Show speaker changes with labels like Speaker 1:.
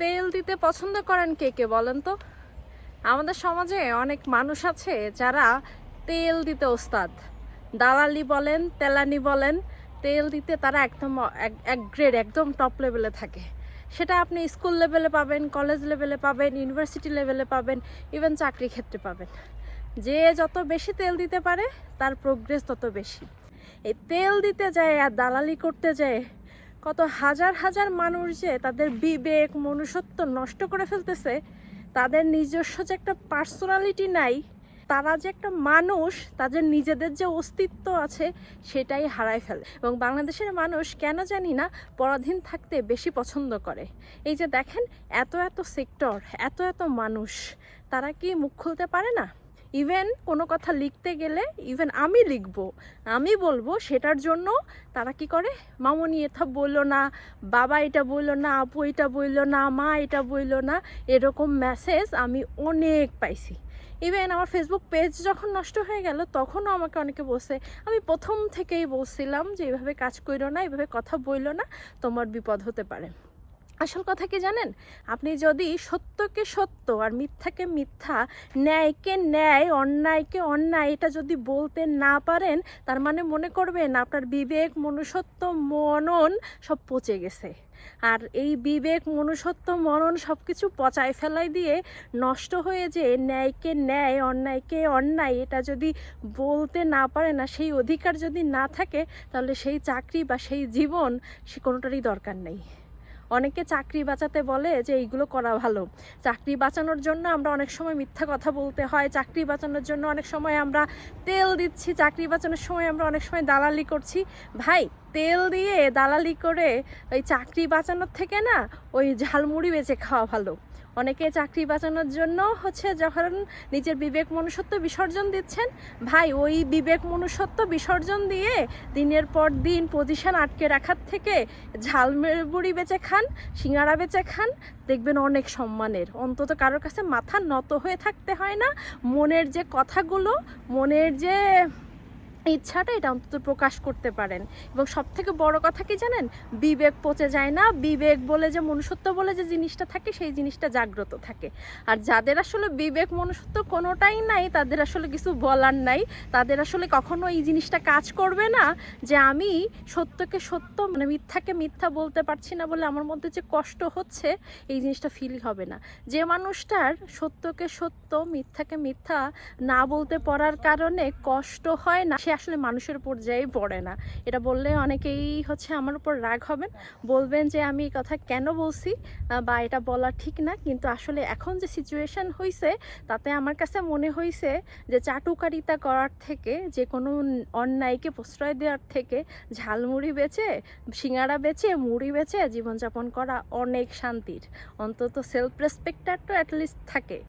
Speaker 1: তেল দিতে পছন্দ করেন কে কে বলেন তো? আমাদের সমাজে অনেক মানুষ আছে যারা তেল দিতে ওস্তাদ। দালালি বলেন, তেলানি বলেন, তেল দিতে তারা একদম এক- গ্রেড একদম টপ লেভেলে থাকে। সেটা আপনি স্কুল লেভেলে পাবেন কলেজ লেভেলে পাবেন ইউনিভার্সিটি লেভেলে পাবেন ইভেন চাকরি ক্ষেত্রে পাবেন। যে যত বেশি তেল দিতে পারে, তার প্রোগ্রেস তত বেশি। এই তেল দিতে যায় আর দালালি করতে যায় কত হাজার হাজার মানুষ যে তাদের বিবেক, মনুষ্যত্ব নষ্ট করে ফেলতেছে, তাদের নিজস্ব যে একটা পার্সোনালিটি নাই, তারা যে একটা মানুষ, তাদের নিজেদের যে অস্তিত্ব আছে সেটাই হারায় ফেলে। এবং বাংলাদেশের মানুষ কেন জানি না পরাধীন থাকতে বেশি পছন্দ করে। এই যে দেখেন, এত এত সেক্টর এত এত মানুষ, তারা কি মুখ খুলতে পারে না? ইভেন কোনো কথা লিখতে গেলে ইভেন আমি লিখব, আমি বলব সেটার জন্য তারা কি করে? মামনি এটা বলল না, বাবা এটা বলল না, আপু এটা বলল না, মা এটা বলল না, এরকম মেসেজ আমি অনেক পাইছি। ইভেন আমার ফেসবুক পেজ যখন নষ্ট হয়ে গেল তখনও আমাকে অনেকে বলছে, আমি প্রথম থেকেই বলছিলাম যে এভাবে কাজ করো না, এভাবে কথা বলল না, তোমার বিপদ হতে পারে। আসল কথা কি জানেন? আপনি যদি সত্যকে সত্য আর মিথ্যাকে মিথ্যা, ন্যায়কে ন্যায়, অন্যায়কে অন্যায় এটা যদি বলতে না পারেন, তার মানে মনে করবেন আপনার বিবেক, মনুষ্যত্ব, মনন সব পচে গেছে। আর এই বিবেক, মনুষ্যত্ব, মনন সব কিছু পচায় ফেলাই দিয়ে নষ্ট হয়ে যে ন্যায়কে ন্যায়, অন্যায়কে অন্যায় এটা যদি বলতে না পারে না সেই অধিকার যদি না থাকে, তাহলে সেই চাকরি বা সেই জীবন সে কোনোটারই দরকার নেই। অনেকে চাকরি বাঁচাতে বলে যে এইগুলো করা ভালো। চাকরি বাঁচানোর জন্য আমরা অনেক সময় মিথ্যা কথা বলতে হয়, চাকরি বাঁচানোর জন্য অনেক সময় আমরা তেল দিচ্ছি, চাকরি বাঁচানোর সময় আমরা অনেক সময় দালালি করছি। ভাই, তেল দিয়ে দালালি করে ওই চাকরি বাঁচানোর থেকে না ওই ঝালমুড়ি বেচে খাওয়া ভালো। অনেকে চাকরি বাঁচানোর জন্য হচ্ছে যখন নিজের বিবেক মনুষ্যত্ব বিসর্জন দিচ্ছেন, ভাই, ওই বিবেক মনুষ্যত্ব বিসর্জন দিয়ে দিনের পর দিন পজিশন আটকে রাখার থেকে ঝালমুড়ি বেচে খান, সিঙ্গারা বেচে খান, দেখবেন অনেক সম্মানের। অন্তত কারোর কাছে মাথা নত হয়ে থাকতে হয় না। মনের যে কথাগুলো, মনের যে ইচ্ছাটা এটা অন্তত প্রকাশ করতে পারেন। এবং সব থেকে বড় কথা কি জানেন? বিবেক পচে যায় না। বিবেক বলে যে মনুষ্যত্ব বলে যে জিনিসটা থাকে, সেই জিনিসটা জাগ্রত থাকে। আর যাদের আসলে বিবেক মনুষ্যত্ব কোনোটাই নাই, তাদের আসলে কিছু বলার নাই। তাদের আসলে কখনো এই জিনিসটা কাজ করবে না যে আমি সত্যকে সত্য মানে মিথ্যাকে মিথ্যা বলতে পারছি না বলে আমার মধ্যে যে কষ্ট হচ্ছে, এই জিনিসটা ফিল হবে না। যে মানুষটার সত্যকে সত্য, মিথ্যাকে মিথ্যা না বলতে পারার কারণে কষ্ট হয় না, সে আসলে মানুষের উপর যেই পড়ে না। এটা বললে অনেকেই হচ্ছে আমার উপর রাগ হবেন। বলবেন যে, আমি এই কথা কেন বলছি? বা এটা বলা ঠিক না। কিন্তু আসলে এখন যে সিচুয়েশন হয়েছে তাতে আমার কাছে মনে হয়েছে যে, চাটুকারিতা করার থেকে, যে কোনো অন্যায়কে প্রশ্রয় দেওয়ার থেকে, ঝালমুড়ি বেচে সিঙ্গারা বেচে, মুড়ি বেচে জীবনযাপন করা অনেক শান্তির। অন্তত সেলফ রেসপেক্টার তো অ্যাটলিস্ট থাকে।